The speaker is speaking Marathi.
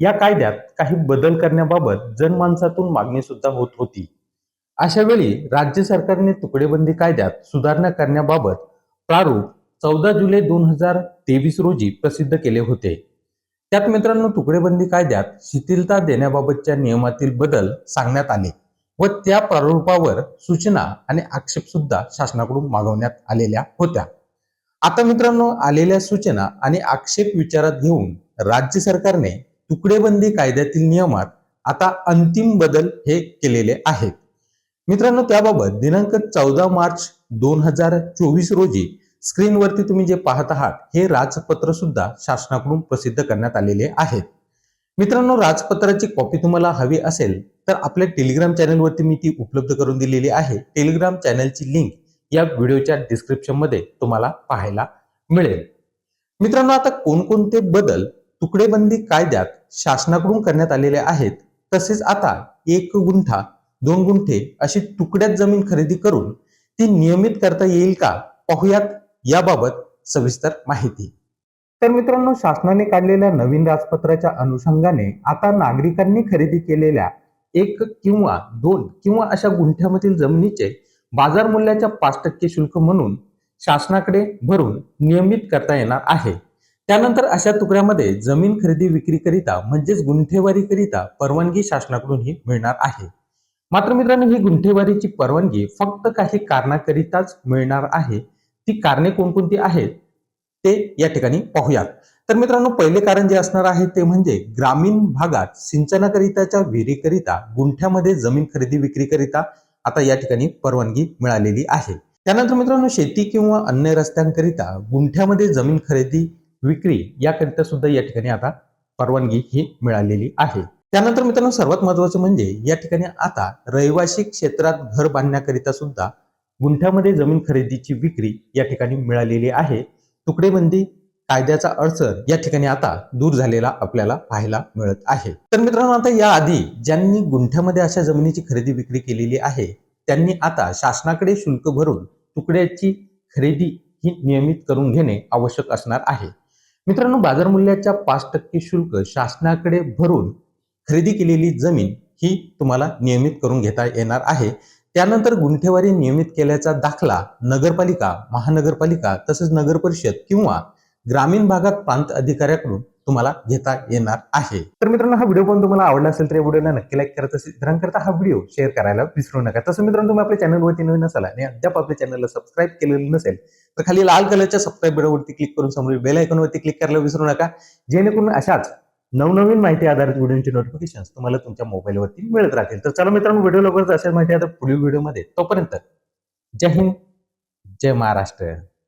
या कायद्यात काही बदल करण्याबाबत जनमानसातून मागणी सुद्धा होत होती. अशा वेळी राज्य सरकारने तुकडेबंदी कायद्यात सुधारणा करण्याबाबत प्रारूप चौदा जुलै दोन हजार तेवीस रोजी प्रसिद्ध केले होते. त्यात मित्रांनो तुकडेबंदी कायद्यात शिथिलता देण्याबाबतच्या नियमातील बदल सांगण्यात आले व त्या प्रारूपावर सूचना आणि आक्षेप सुद्धा शासनाकडून मागवण्यात आलेल्या होत्या. आता मित्रांनो आलेल्या सूचना आणि आक्षेप विचारात घेऊन राज्य सरकारने तुकडेबंदी कायद्यातील नियमात आता अंतिम बदल हे केलेले आहेत. मित्रांनो त्याबाबत दिनांक चौदा मार्च दोन हजार चोवीस रोजी स्क्रीनवरती तुम्ही जे पाहत आहात हे राजपत्र सुद्धा शासनाकडून प्रसिद्ध करण्यात आलेले आहेत. मित्रांनो राजपत्राची कॉपी तुम्हाला हवी असेल तर आपल्या टेलिग्राम चॅनलवरती मी ती उपलब्ध करून दिलेली आहे. टेलिग्राम चॅनलची लिंक या व्हिडिओच्या डिस्क्रिप्शनमध्ये तुम्हाला पाहायला मिळेल. मित्रांनो आता कोणकोणते बदल तुकडेबंदी कायद्यात शासनाकडून करण्यात आलेले आहेत. तसेच आता एक गुंठा दोन गुंठे अशी तुकड्यात जमीन खरेदी करून ती नियमित करता येईल का? पाहुयात याबाबत सविस्तर माहिती. तर मित्रांनो शासनाने काढलेल्या नवीन राजपत्राच्या अनुषंगाने आता नागरिकांनी खरेदी केलेल्या एक किंवा दोन किंवा अशा गुंठ्यामधील जमिनीचे बाजार मूल्याच्या पाच टक्के शुल्क म्हणून शासनाकडे भरून नियमित करता येणार आहे. त्यानंतर अशा तुकड्यामध्ये जमीन खरेदी विक्रीकरिता म्हणजेच गुंठेवारीकरिता परवानगी शासनाकडून ही मिळणार आहे. मात्र मित्रांनो ही गुंठेवारीची परवानगी फक्त काही कारणाकरिताच मिळणार आहे. ती कारणे कोणकोणती आहेत ते या ठिकाणी पाहूयात. तर मित्रांनो पहिले कारण जे असणार आहे ते म्हणजे ग्रामीण भागात सिंचनाकरिताच्या विहिरीकरिता गुंठ्यामध्ये जमीन खरेदी विक्रीकरिता आता या ठिकाणी परवानगी मिळालेली आहे. त्यानंतर मित्रांनो शेती किंवा अन्य रस्त्यांकरिता गुंठ्यामध्ये जमीन खरेदी विक्री याकरिता सुद्धा या ठिकाणी आता परवानगी ही मिळालेली आहे. त्यानंतर मित्रांनो सर्वात महत्वाचं म्हणजे या ठिकाणी आता रहिवासी क्षेत्रात घर बांधण्याकरिता सुद्धा गुंठ्यामध्ये जमीन खरेदीची विक्री या ठिकाणी मिळालेली आहे. तुकडेबंदी कायद्याचा अडचण या ठिकाणी आता दूर झालेला आपल्याला पाहायला मिळत आहे. तर मित्रांनो आता याआधी ज्यांनी गुंठ्यामध्ये अशा जमिनीची खरेदी विक्री केलेली आहे त्यांनी आता शासनाकडे शुल्क भरून तुकड्याची खरेदी ही नियमित करून घेणे आवश्यक असणार आहे. मित्रांनो बाजार मूल्याच्या पाच टक्के शुल्क शासनाकडे भरून खरेदी केलेली जमीन ही तुम्हाला नियमित करून घेता येणार आहे. त्यानंतर गुंठेवारी नियमित केल्याचा दाखला नगरपालिका महानगरपालिका तसेच नगर परिषद किंवा ग्रामीण भागात प्रांत अधिकाऱ्याकडून तुम्हाला घेता येणार आहे. तर मित्रांनो हा व्हिडिओ पण तुम्हाला आवडला असेल तर या व्हिडिओला नक्की लाईक करत असेल. इतरांकरता हा व्हिडिओ शेअर करायला विसरू नका. तसं मित्रांनो तुम्ही आपल्या चॅनलवरती नवीन असाल आणि अद्याप आपल्या चॅनलला सबस्क्राईब केलेलं नसेल तर खाली लाल कलरच्या सबस्क्राईब बटनवरती क्लिक करून समोर बेल आयकॉनवरती क्लिक करायला विसरू नका. जेणेकरून अशाच नवनवीन माहिती आधारित व्हिडिओचे नोटिफिकेशन तुम्हाला तुमच्या मोबाईलवरती मिळत राहतील. तर चला मित्रांनो व्हिडिओ लवकरच अशाच माहिती आता पुढील व्हिडिओमध्ये तोपर्यंत जय हिंद जय महाराष्ट्र.